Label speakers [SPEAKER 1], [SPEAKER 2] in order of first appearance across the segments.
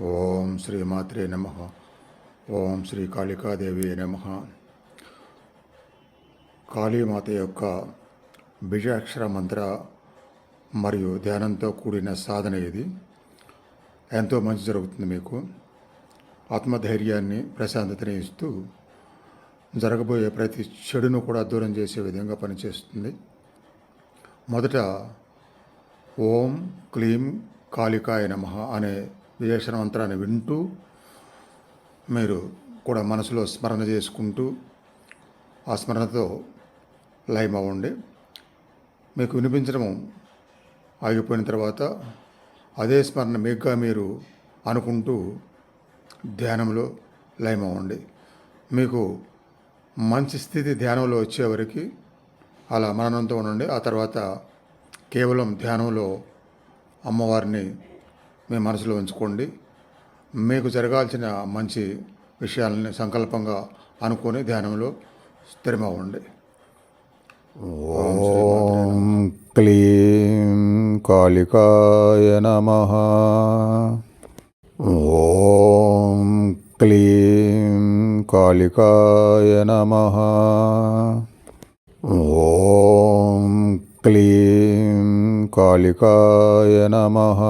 [SPEAKER 1] ఓం శ్రీ మాత్రే నమ. ఓం శ్రీ కాళికాదేవి నమ. కాళీమాత యొక్క బిజాక్షర మంత్ర మరియు ధ్యానంతో కూడిన సాధన ఇది. ఎంతో మంచి జరుగుతుంది మీకు. ఆత్మధైర్యాన్ని ప్రశాంతతని ఇస్తూ జరగబోయే ప్రతి చెడును కూడా దూరం చేసే విధంగా పనిచేస్తుంది. మొదట ఓం క్లీం కాళికాయ నమ అనే విజయక్షర మంత్రాన్ని వింటూ మీరు కూడా మనసులో స్మరణ చేసుకుంటూ ఆ స్మరణతో లయమవ్వండి మీకు వినిపించడం ఆగిపోయిన తర్వాత అదే స్మరణ మీకుగా మీరు అనుకుంటూ ధ్యానంలో లయమవ్వండి మీకు మంచి స్థితి ధ్యానంలో వచ్చేవరకు అలా మననంతో ఉండండి. ఆ తర్వాత కేవలం ధ్యానంలో అమ్మవారిని మీ మనసులో ఉంచుకోండి. మీకు జరగాల్సిన మంచి విషయాలని సంకల్పంగా అనుకుని ధ్యానంలో స్థిరమవ్వండి ఓం క్లీం కాళికాయ నమ. ఓం క్లీం కాళికాయ నమ. ఓం క్లీం कालिकाय नमः।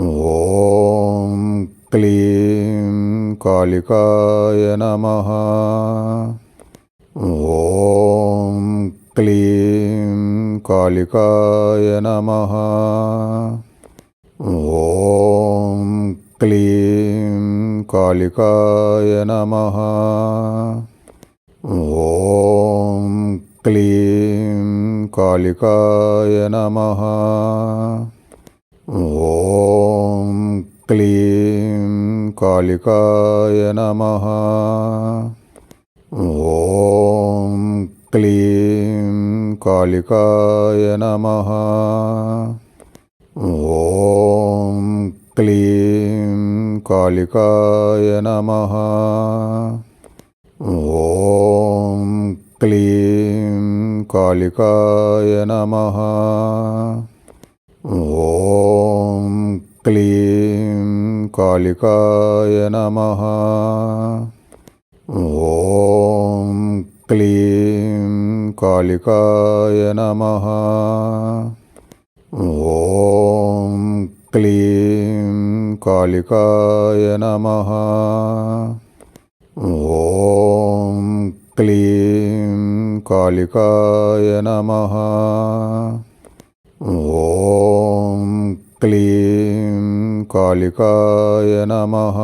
[SPEAKER 1] ॐ क्लीं कालिकाय नमः। ॐ क्लीं कालिकाय नमः। ॐ क्लीं कालिकाय नमः। ॐ क्लीं कालिकाय नमः। ॐ क्लीं कालिकाय नमः। ॐ क्लीं कालिकाय नमः। ॐ क्लीं कालिकाय नमः। कालिकाय नमः ॐ क्लीं कालिकाय नमः ॐ क्लीं कालिकाय नमः ॐ क्लीं कालिकाय नमः ॐ क्लीं कालिकाय नमः। ॐ क्लीं कालिकाय नमः।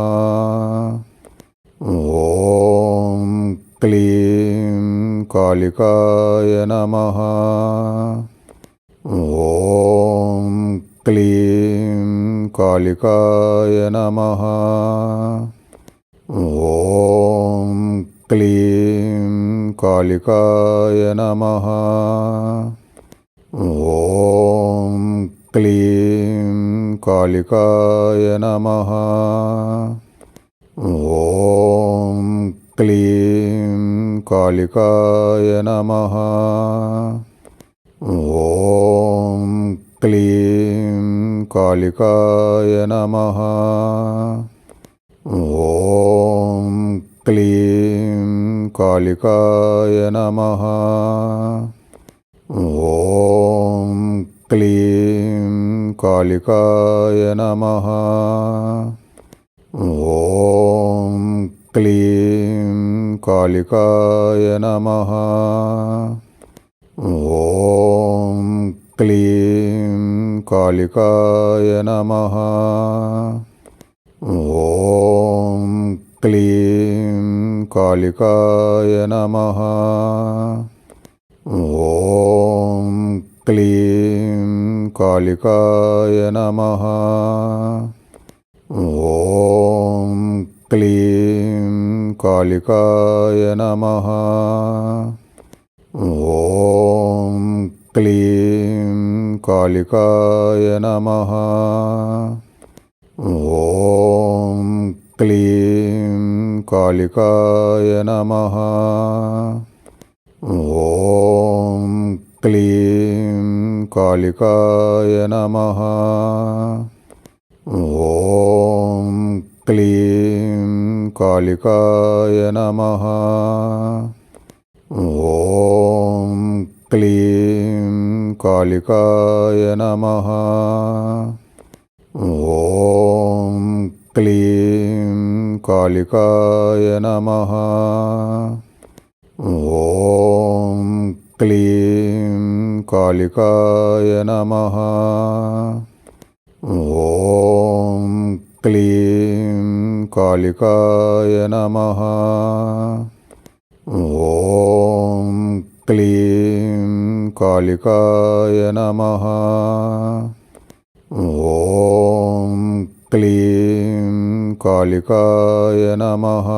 [SPEAKER 1] ॐ क्लीं कालिकाय नमः। ॐ क्लीं कालिकाय नमः। ॐ क्लीं कालिकाय नमः। ॐ क्लीं कालिकाय नमः। ॐ क्लीं कालिकाय नमः। ॐ क्लीं कालिकाय नमः। ॐ क्लीं कालिकाय नमः। ॐ क्लीं कालिकाय नमः। ॐ क्लीं कालिकाय नमः। ॐ क्लीं कालिकाय नमः। ॐ क्लीं कालिकाय नमः। ॐ क्लीं कालिकाय नमः। ॐ क्लीं कालिकाय नमः। ॐ क्लीं कालिकाय नमः। ॐ क्लीं कालिकाय नमः ॐ क्लीं कालिकाय नमः ॐ क्लीं कालिकाय नमः ॐ क्लीं कालिकाय नमः ॐ क्ली कालिकाय नमः। ॐ क्लीं कालिकाय नमः। ॐ क्लीं कालिकाय नमः। ॐ क्लीं कालिकाय नमः। ॐ क्लीं कालिकाय नमः।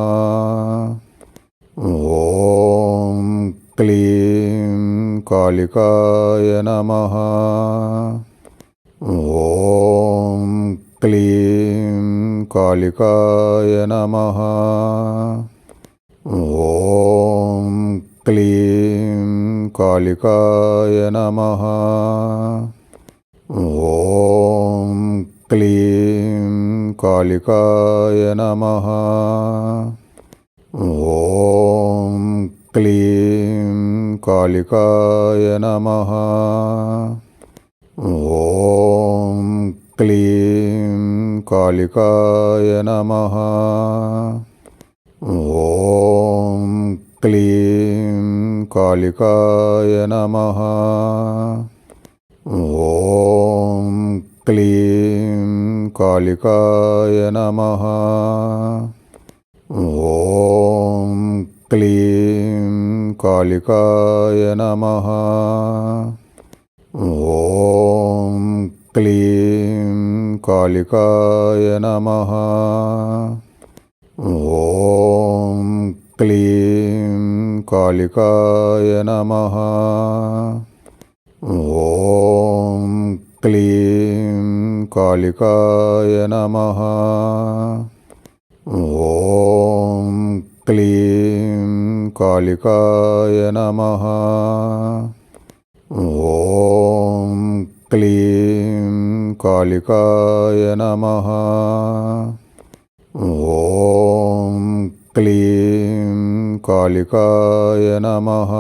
[SPEAKER 1] ॐ क्लीं कालिकाय नमः। ॐ क्लीं कालिकाय नमः। ॐ क्लीं कालिकाय नमः। ॐ क्लीं कालिकाय नमः। ॐ क्लीं कालिकाय नमः। ॐ क्लीं कालिकाय नमः। ॐ क्लीं कालिकाय नमः। ॐ क्लीं कालिकाय नमः। ॐ क्लीं कालिकाय नमः। ॐ क्लीं कालिकाय नमः। ॐ क्लीं कालिकाय नमः। ॐ क्लीं कालिकाय नमः ॐ क्लीं कालिकाय नमः ॐ क्लीं कालिकाय नमः ॐ क्लीं कालिकाय नमः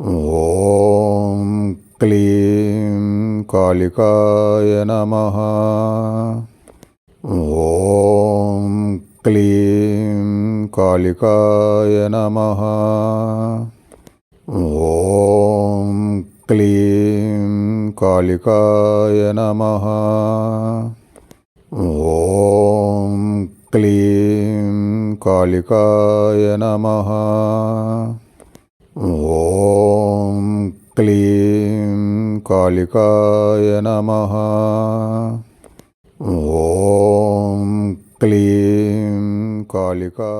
[SPEAKER 1] ॐ क्लीं कालिकाय नमः। ॐ क्लीं कालिकाय नमः। ॐ क्लीं कालिकाय नमः। ॐ क्लीं कालिकाय नमः। ॐ क्लीं कालिकाय नमः ॐ क्लीं कालिका